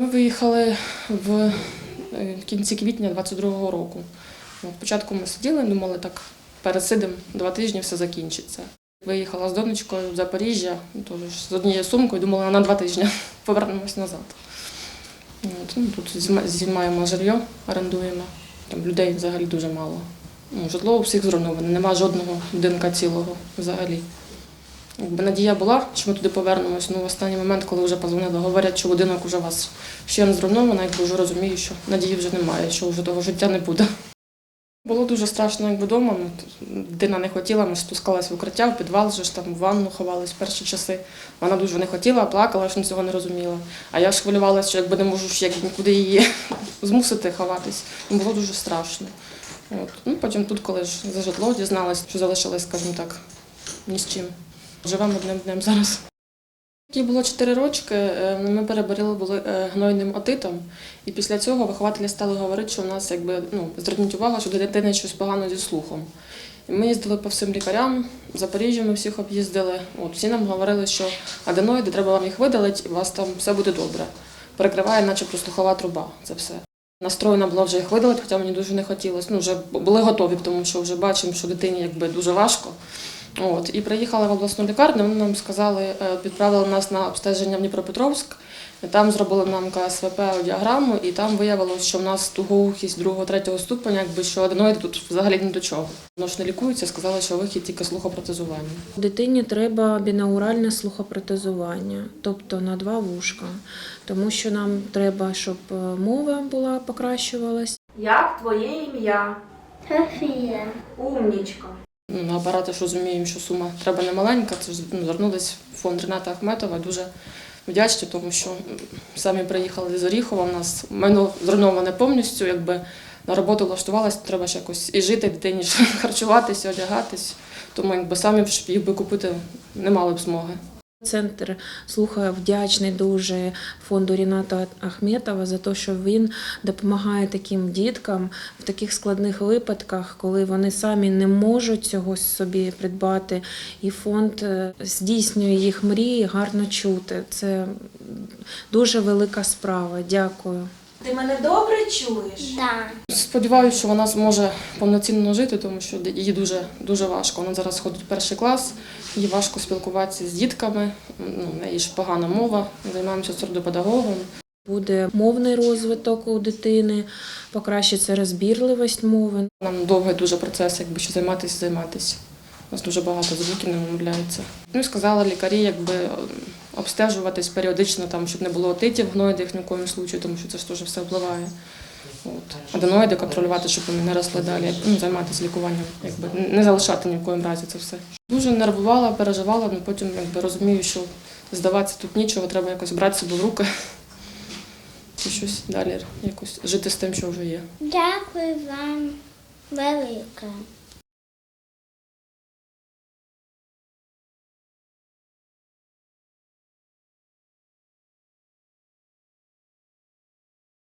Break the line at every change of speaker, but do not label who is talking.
Ми виїхали в е, кінці квітня 22-го року. Спочатку ми сиділи, думали, так пересидимо два тижні, все закінчиться. Виїхала з донечкою в Запоріжжя, теж з однією сумкою, думала, на два тижні повернемось назад. От, ну, тут знімаємо жилье, орендуємо. Там людей взагалі дуже мало. Ну, житло у всіх зруйноване, нема жодного будинка цілого взагалі. Якби надія була, що ми туди повернемось, ну в останній момент, коли вже позвонили, говорять, що будинок уже у вас ще не зруйновано, якби вже розумію, що надії вже немає, що вже того життя не буде. Було дуже страшно, якби вдома. Ну, Дитина не хотіла, ми спускалися в укриття, в підвал, вже ж там в ванну ховались перші часи. Вона дуже не хотіла, плакала, що цього не розуміла. А я ж хвилювалася, що якби не можу ж як нікуди її змусити ховатись. Ну, Було дуже страшно. От. Ну, потім тут, коли ж за житло дізналась, що залишилась, скажімо так, ні з чим. Живемо одним днем зараз. Їй було 4 рочки, е, ми переболіли були е, гнойним отитом, і після цього вихователі стали говорити, що у нас якби ну зверніть увагу, що до дитини щось погано зі слухом. І ми їздили по всім лікарям, в Запоріжжі ми всіх об'їздили. От всі нам говорили, що аденоїди, треба вам їх видалити, і у вас там все буде добре. Перекриває, начебто слухова труба. Це все. Настроєна була вже їх видалити, хоча мені дуже не хотілося. Ну, вже були готові, тому що вже бачимо, що дитині якби дуже важко. От, і приїхали в обласну лікарню, вони нам сказали, е, відправили нас на обстеження в Дніпропетровськ. Там зробили нам КСВП діаграму, і там виявилося, що в нас тугоухість другого, третього ступеня, якби що аденоїди тут взагалі ні до чого. Воно ж не лікується, сказали, що вихід тільки слухопротезування.
Дитині треба бінауральне слухопротезування, тобто на два вушка, тому що нам треба, щоб е, мова була покращувалась.
Як твоє ім'я?
Софія.
Умнічка.
Ну, на апарати ж розуміємо, що сума треба не маленька. Це ну, звернулись в фонд Рената Ахметова. Дуже вдячні, тому що самі приїхали з Оріхова. У нас майно зруйноване повністю. Якби на роботу влаштувалась, треба ж якось і жити дитині, харчуватися, одягатись. Тому якби самі їх би купити не мали б змоги.
Центр слуха вдячний дуже фонду Ріната Ахметова за те, що він допомагає таким діткам в таких складних випадках, коли вони самі не можуть цього собі придбати. І фонд е, здійснює їх мрії гарно чути. Це дуже велика справа. Дякую.
Ти мене добре чуєш?
Да.
Сподіваюся, що вона зможе повноцінно жити, тому що їй дуже, дуже важко. Вона зараз ходить в перший клас, їй важко спілкуватися з дітками, ну, в неї ж погана мова, займаємося сурдопедагогом.
Буде мовний розвиток у дитини, покращиться розбірливість мови.
Нам довгий дуже процес, якби ще займатися, займатися. У нас дуже багато звуків не вимовляється. Ну і сказали лікарі, якби е, обстежуватись періодично, там, щоб не було отитів, гноїдів в коєму случаю, тому що це ж теж все впливає. От. Аденоїди контролювати, щоб вони не росли далі, ну, займатися лікуванням, якби не залишати ні в коєму разі це все. Дуже нервувала, переживала, але потім якби розумію, що здаватися тут нічого, треба якось брати себе в руки і щось далі якось жити з тим, що вже є.
Дякую вам велике.